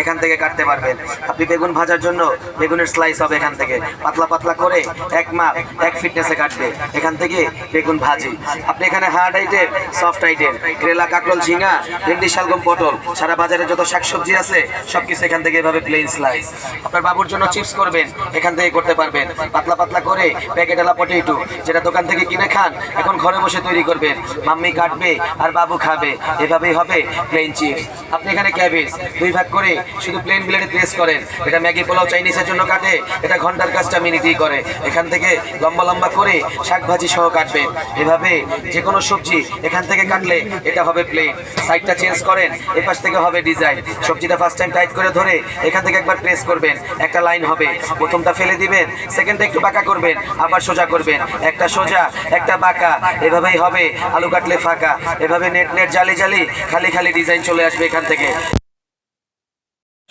এখান থেকে কাটতে পারবেন। আপনি বেগুন ভাজার জন্য বেগুনের স্লাইস হবে এখান থেকে। পাতলা পাতলা করে এক মাপ, এক ফিটনেসে কাটবে। এখান থেকে বেগুন ভাজি। আপনি এখানে হার্ড আইটেম সফট আইটেম কেলা কাকরল, ঝিঙা, ভেন্ডি, শালগম, পটল, সারা বাজারে যত শাকসবজি আছে, সব কিছু এখান থেকে এভাবে প্লেন স্লাইস আপনার বাবুর জন্য চিপস করবেন, এখান থেকে করতে পারবেন। পাতলা পাতলা করে প্যাকেটালা পটেটো যেটা দোকান থেকে কিনে খান, এখন ঘরে বসে তৈরি করবেন। মাম্মি কাটবে আর বাবু খাবে। এভাবেই হবে প্লেন চিপস আপনি এখানে ক্যাবেজ দুই ভাগ করে শুধু প্লেন ব্লেডে প্রেস করেন এটা ম্যাগি পোলাও চাইনিজের জন্য কাটে, এটা ঘণ্টার কাজটা মিনিটেই করে। এখান থেকে লম্বা লম্বা করে শাক ভাজি সহ কাটবেন এভাবে যে কোনো সবজি এখান থেকে কাটলে এটা হবে প্লেন সাইডটা চেঞ্জ করেন এ পাশ থেকে হবে ডিজাইন সবজিটা ফার্স্ট টাইম টাইট করে ধরে এখান থেকে একবার প্রেস করবেন। একটা লাইন হবে। প্রথমটা ফেলে দিবেন সেকেন্ডটা একটু বাঁকা করবেন, আবার সোজা করবেন। একটা সোজা, একটা বাঁকা। এভাবেই হবে। আলু কাটলে ফাঁকা। এভাবে নেট নেট জালি জালি খালি খালি ডিজাইন চলে আসবে এখান থেকে।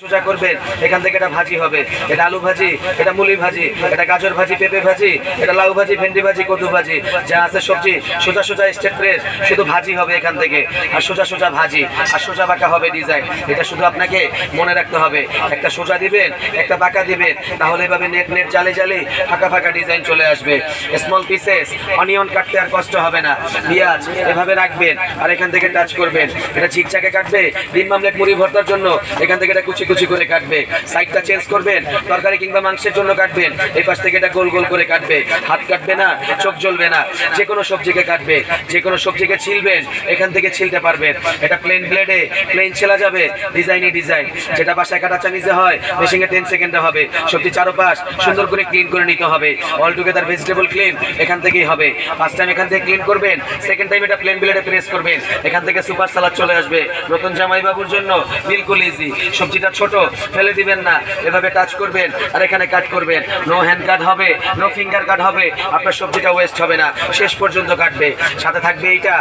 সোজা করবেন। এখান থেকে এটা ভাজি হবে। এটা আলু ভাজি, এটা মুলি ভাজি, এটা গাজর ভাজি, পেঁপে ভাজি, এটা লাউ ভাজি, ভেন্ডি ভাজি, কদু ভাজি, যা আছে সবজি। সোজা সোজা স্টেট প্রেস শুধু ভাজি হবে এখান থেকে। আর সোজা সোজা ভাজি, আর সোজা বাঁকা হবে ডিজাইন এটা শুধু আপনাকে মনে রাখতে হবে। একটা সোজা দিবেন, একটা বাঁকা দিবেন, তাহলে এভাবে নেট নেট জালে জালে ফাঁকা ফাঁকা ডিজাইন চলে আসবে। স্মল পিসেস অনিয়ন কাটতে আর কষ্ট হবে না। পেঁয়াজ, এভাবে রাখবেন, আর এখান থেকে টাচ করবেন। এটা ঝিকঝাকে কাটবে, ডিম মামলেট মুড়ি ভর্তার জন্য। এখান থেকে এটা কুচি কুচি করে কাটবে। সাইডটা চেঞ্জ করবেন, তরকারি কিংবা মাংসের জন্য কাটবেন। এই পাশ থেকে এটা গোল গোল করে কাটবে। হাত কাটবে না, চোখ জ্বলবে না। যে কোনো সবজিকে কাটবে, যে কোনো সবজিকে ছিলবেন, এখান থেকে ছিলতে পারবেন। এটা প্লেন ব্লেডে প্লেন ছেলা যাবে ডিজাইনই ডিজাইন যেটা বাসায় কাটা চামিজে হয় মেশিনে টেন সেকেন্ডে হবে। সবজি চারোপাশ সুন্দর করে ক্লিন করে নিতে হবে। অল টুগেদার ভেজিটেবল ক্লিন এখান থেকেই হবে। ফার্স্ট টাইম এখান থেকে ক্লিন করবেন সেকেন্ড টাইম এটা প্লেন ব্লেডে প্রেস করবেন। এখান থেকে সুপার সালাদ চলে আসবে। নতুন জামাই বাবুর জন্য, বিলকুল ইজি সবজিটা ছোট, ফেলে দিবেন না। এভাবে টাচ করবেন আর এখানে কাট করবেন। নো হ্যান্ড কাট হবে নো ফিঙ্গার কাট হবে, আপনার সবজিটা ওয়েস্ট হবে না। শেষ পর্যন্ত কাটবে। সাথে থাকবে এইটা